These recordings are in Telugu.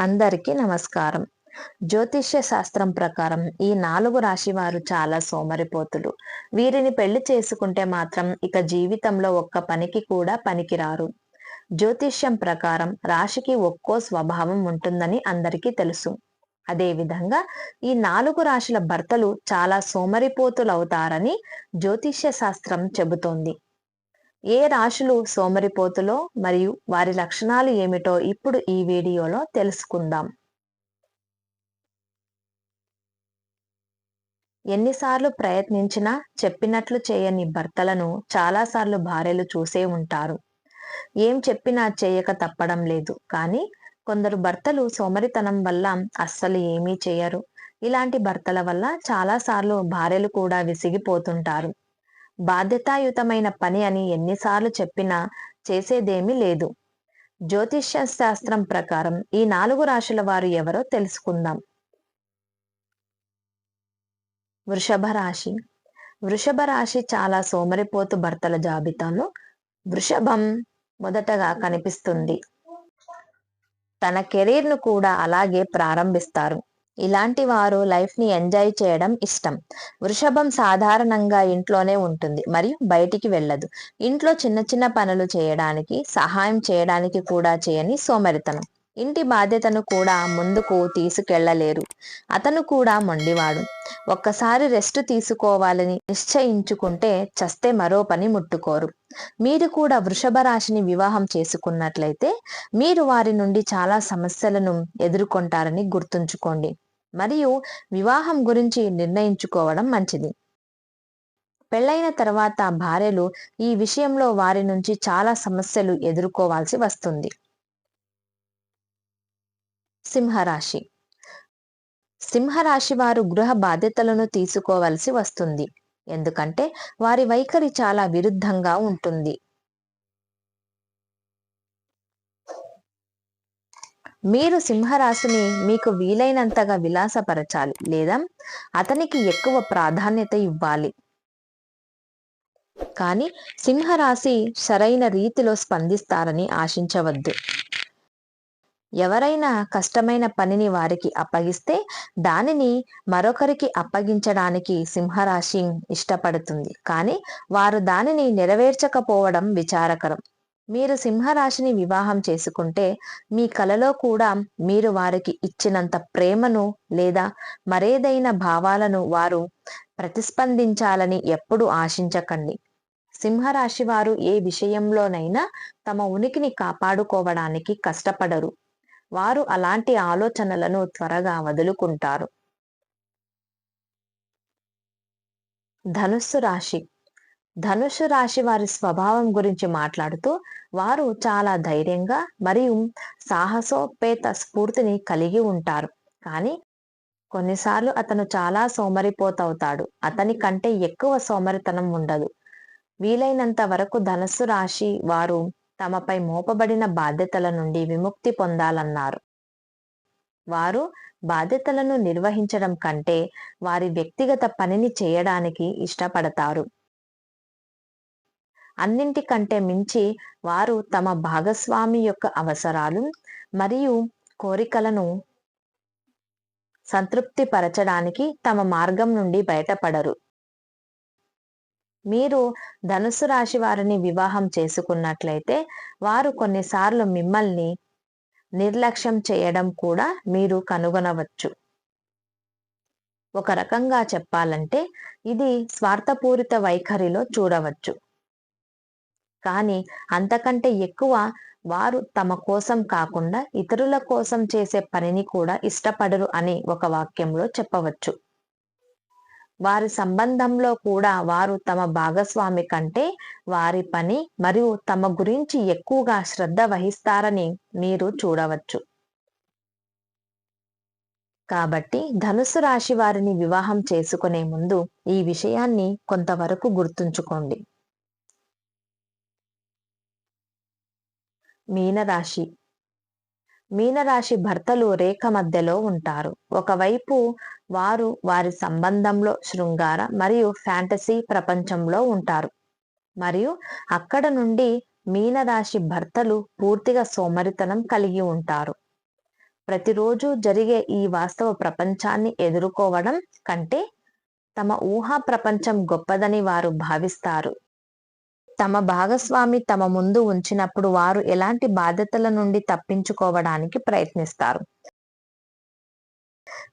అందరికీ నమస్కారం. జ్యోతిష్య శాస్త్రం ప్రకారం ఈ నాలుగు రాశి వారు చాలా సోమరిపోతులు. వీరిని పెళ్ళి చేసుకుంటే మాత్రం ఇక జీవితంలో ఒక్క పనికి కూడా పనికిరారు. జ్యోతిష్యం ప్రకారం రాశికి ఒక్కో స్వభావం ఉంటుందని అందరికీ తెలుసు. అదేవిధంగా ఈ నాలుగు రాశుల భర్తలు చాలా సోమరిపోతులవుతారని జ్యోతిష్య శాస్త్రం చెబుతోంది. ఏ రాశులు సోమరిపోతులో మరియు వారి లక్షణాలు ఏమిటో ఇప్పుడు ఈ వీడియోలో తెలుసుకుందాం. ఎన్నిసార్లు ప్రయత్నించినా చెప్పినట్లు చేయని భర్తలను చాలాసార్లు భార్యలు చూసే ఉంటారు. ఏం చెప్పినా చేయక తప్పడం లేదు. కానీ కొందరు భర్తలు సోమరితనం వల్ల అస్సలు ఏమీ చేయరు. ఇలాంటి భర్తల వల్ల చాలాసార్లు భార్యలు కూడా విసిగిపోతుంటారు. బాధ్యతాయుతమైన పని అని ఎన్నిసార్లు చెప్పినా చేసేదేమీ లేదు. జ్యోతిష్య శాస్త్రం ప్రకారం ఈ నాలుగు రాశుల వారు ఎవరో తెలుసుకుందాం. వృషభ రాశి. వృషభ రాశి చాలా సోమరిపోతు భర్తల జాబితాలో వృషభం మొదటగా కనిపిస్తుంది. తన కెరీర్ను కూడా అలాగే ప్రారంభిస్తారు. ఇలాంటి వారు లైఫ్ని ఎంజాయ్ చేయడం ఇష్టం. వృషభం సాధారణంగా ఇంట్లోనే ఉంటుంది మరియు బయటికి వెళ్ళదు. ఇంట్లో చిన్న చిన్న పనులు చేయడానికి సహాయం చేయడానికి కూడా చేయని సోమరితనం. ఇంటి బాధ్యతను కూడా ముందుకు తీసుకెళ్ళలేరు. అతను కూడా మొండివాడు. ఒక్కసారి రెస్ట్ తీసుకోవాలని నిశ్చయించుకుంటే చస్తే మరో పని ముట్టుకోరు. మీరు కూడా వృషభ రాశిని వివాహం చేసుకున్నట్లయితే మీరు వారి నుండి చాలా సమస్యలను ఎదుర్కొంటారని గుర్తుంచుకోండి. మరియు వివాహం గురించి నిర్ణయించుకోవడం మంచిది. పెళ్ళైన తర్వాత భార్యలు ఈ విషయంలో వారి నుంచి చాలా సమస్యలు ఎదుర్కోవాల్సి వస్తుంది. సింహరాశి. సింహరాశి వారు గృహ బాధ్యతలను తీసుకోవలసి వస్తుంది. ఎందుకంటే వారి వైఖరి చాలా విరుద్ధంగా ఉంటుంది. మీరు సింహరాశిని మీకు వీలైనంతగా విలాసపరచాలి. లేదా అతనికి ఎక్కువ ప్రాధాన్యత ఇవ్వాలి. కానీ సింహరాశి సరైన రీతిలో స్పందిస్తారని ఆశించవద్దు. ఎవరైనా కష్టమైన పనిని వారికి అప్పగిస్తే దానిని మరొకరికి అప్పగించడానికి సింహరాశి ఇష్టపడుతుంది. కానీ వారు దానిని నెరవేర్చకపోవడం విచారకరం. మీరు సింహరాశిని వివాహం చేసుకుంటే మీ కలలో కూడా మీరు వారికి ఇచ్చినంత ప్రేమను లేదా మరేదైనా భావాలను వారు ప్రతిస్పందించాలని ఎప్పుడు ఆశించకండి. సింహరాశి వారు ఏ విషయంలోనైనా తమ ఉనికిని కాపాడుకోవడానికి కష్టపడరు. వారు అలాంటి ఆలోచనలను త్వరగా వదులుకుంటారు. ధనుస్సు రాశి. ధనుస్సు రాశి వారి స్వభావం గురించి మాట్లాడుతూ వారు చాలా ధైర్యంగా మరియు సాహసోపేత స్ఫూర్తిని కలిగి ఉంటారు. కానీ కొన్నిసార్లు అతను చాలా సోమరిపోతవుతాడు. అతని కంటే ఎక్కువ సోమరితనం ఉండదు. వీలైనంత వరకు ధనస్సు రాశి వారు తమపై మోపబడిన బాధ్యతల నుండి విముక్తి పొందాలన్నారు. వారు బాధ్యతలను నిర్వహించడం కంటే వారి వ్యక్తిగత పనిని చేయడానికి ఇష్టపడతారు. అన్నింటికంటే మించి వారు తమ భాగస్వామి యొక్క అవసరాలు మరియు కోరికలను సంతృప్తిపరచడానికి తమ మార్గం నుండి బయటపడరు. మీరు ధనుసు రాశి వారిని వివాహం చేసుకున్నట్లయితే వారు కొన్నిసార్లు మిమ్మల్ని నిర్లక్ష్యం చేయడం కూడా మీరు కనుగొనవచ్చు. ఒక రకంగా చెప్పాలంటే ఇది స్వార్థపూరిత వైఖరిలో చూడవచ్చు. కానీ అంతకంటే ఎక్కువ వారు తమ కోసం కాకుండా ఇతరుల కోసం చేసే పనిని కూడా ఇష్టపడరు అని ఒక వాక్యంలో చెప్పవచ్చు. వారి సంబంధంలో కూడా వారు తమ భాగస్వామి కంటే వారి పని మరియు తమ గురించి ఎక్కువగా శ్రద్ధ వహిస్తారని మీరు చూడవచ్చు. కాబట్టి ధనుసు రాశి వారిని వివాహం చేసుకునే ముందు ఈ విషయాన్ని కొంతవరకు గుర్తుంచుకోండి. మీనరాశి మీనరాశి భర్తలు రేఖ మధ్యలో ఉంటారు. ఒకవైపు వారు వారి సంబంధంలో శృంగార మరియు ఫ్యాంటసీ ప్రపంచంలో ఉంటారు. మరియు అక్కడ నుండి మీనరాశి భర్తలు పూర్తిగా సోమరితనం కలిగి ఉంటారు. ప్రతిరోజు జరిగే ఈ వాస్తవ ప్రపంచాన్ని ఎదుర్కోవడం కంటే తమ ఊహా ప్రపంచం గొప్పదని వారు భావిస్తారు. తమ భాగస్వామి తమ ముందు ఉంచినప్పుడు వారు ఎలాంటి బాధ్యతల నుండి తప్పించుకోవడానికి ప్రయత్నిస్తారు?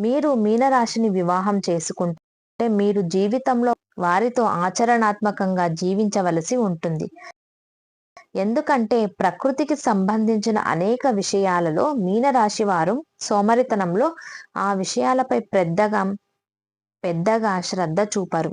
మీరు మీనరాశిని వివాహం చేసుకుంటే మీరు జీవితంలో వారితో ఆచరణాత్మకంగా జీవించవలసి ఉంటుంది. ఎందుకంటే ప్రకృతికి సంబంధించిన అనేక విషయాలలో మీనరాశి వారు సోమరితనంలో ఆ విషయాలపై పెద్దగా పెద్దగా శ్రద్ధ చూపరు.